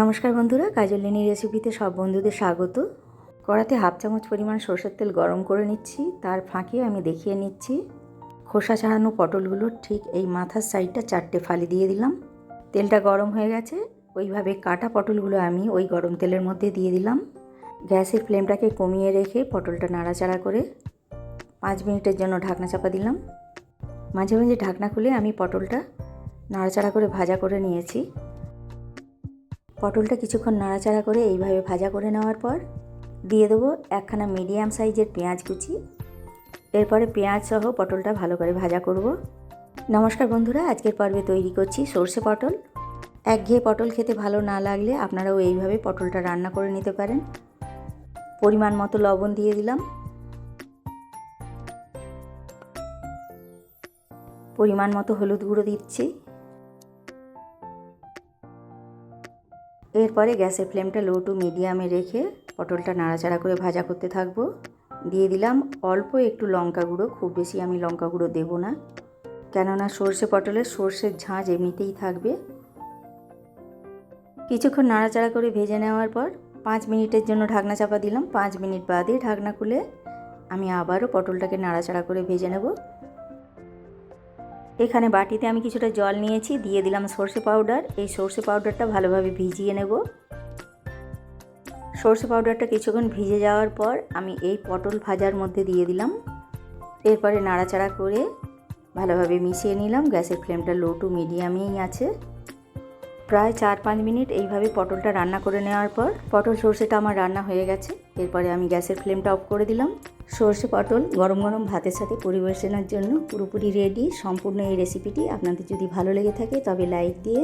নমস্কার বন্ধুরা কাজলিনী রেসিপিতে সব বন্ধুদের স্বাগত। কড়াতে হাফ চামচ পরিমাণ সরষের তেল গরম করে নিচ্ছি। তার ফাঁকে আমি দেখিয়ে নিচ্ছি, খোসা ছাড়ানো পটলগুলো ঠিক এই মাথার সাইডটা চারটে ফালি দিয়ে দিলাম। তেলটা গরম হয়ে গেছে, ওইভাবে কাটা পটলগুলো আমি ওই গরম তেলের মধ্যে দিয়ে দিলাম। গ্যাসের ফ্লেমটাকে কমিয়ে রেখে পটলটা নাড়াচাড়া করে পাঁচ মিনিটের জন্য ঢাকনা চাপা দিলাম। মাঝে মাঝে ঢাকনা খুলে আমি পটলটা নাড়াচাড়া করে ভাজা করে নিয়েছি। পটলটা কিছুক্ষণ নাড়াচাড়া করে এইভাবে ভাজা করে নেওয়ার পর দিয়ে দেবো একখানা মিডিয়াম সাইজের পেঁয়াজ কুচি। এরপরে পেঁয়াজ সহ পটলটা ভালো করে ভাজা করব। নমস্কার বন্ধুরা, আজকের পর্বে তৈরি করছি সর্ষে পটল। একঘেয়ে পটল খেতে ভালো না লাগলে আপনারাও এইভাবে পটলটা রান্না করে নিতে পারেন। পরিমাণ মতো লবণ দিয়ে দিলাম। পরিমাণ মতো হলুদ গুঁড়ো দিচ্ছি। এরপরে গ্যাসের ফ্লেমটা লো টু মিডিয়ামে রেখে পটলটা নাড়াচাড়া করে ভাজা করতে থাকব। দিয়ে দিলাম অল্প একটু লঙ্কা গুঁড়ো, খুব বেশি আমি লঙ্কা গুঁড়ো দেবো না। কেননা সর্ষে পটলের সর্ষের ঝাঁজ এমনিতেই থাকবে। কিছুক্ষণ নাড়াচাড়া করে ভেজে নেওয়ার পর পাঁচ মিনিটের জন্য ঢাকনা চাপা দিলাম। পাঁচ মিনিট বাদে ঢাকনা খুলে আমি আবারও পটলটাকে নাড়াচাড়া করে ভেজে নেব। এখানে বাটিতে আমি কিছুটা জল নিয়েছি, দিয়ে দিলাম সর্ষে পাউডার। এই সর্ষে পাউডারটা ভালোভাবে ভিজিয়ে নেব। সর্ষে পাউডারটা কিছুক্ষণ ভিজে যাওয়ার পর আমি এই পটল ভাজার মধ্যে দিয়ে দিলাম। এরপরে নাড়াচাড়া করে ভালোভাবে মিশিয়ে নিলাম। গ্যাসের ফ্লেমটা লো টু মিডিয়ামেই আছে। প্রায় চার পাঁচ মিনিট এইভাবে পটলটা রান্না করে নেওয়ার পর পটল সর্ষেটা আমার রান্না হয়ে গেছে। এরপরে আমি গ্যাসের ফ্লেমটা অফ করে দিলাম। সর্ষে পটল গরম গরম ভাতের সাথে পরিবেশনার জন্য পুরোপুরি রেডি সম্পূর্ণ এই রেসিপিটি আপনাদের যদি ভালো লেগে থাকে তবে লাইক দিয়ে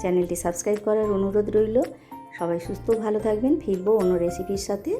চ্যানেলটি সাবস্ক্রাইব করার অনুরোধ রইল। সবাই সুস্থ ভালো থাকবেন। ফিরবো অন্য রেসিপির সাথে।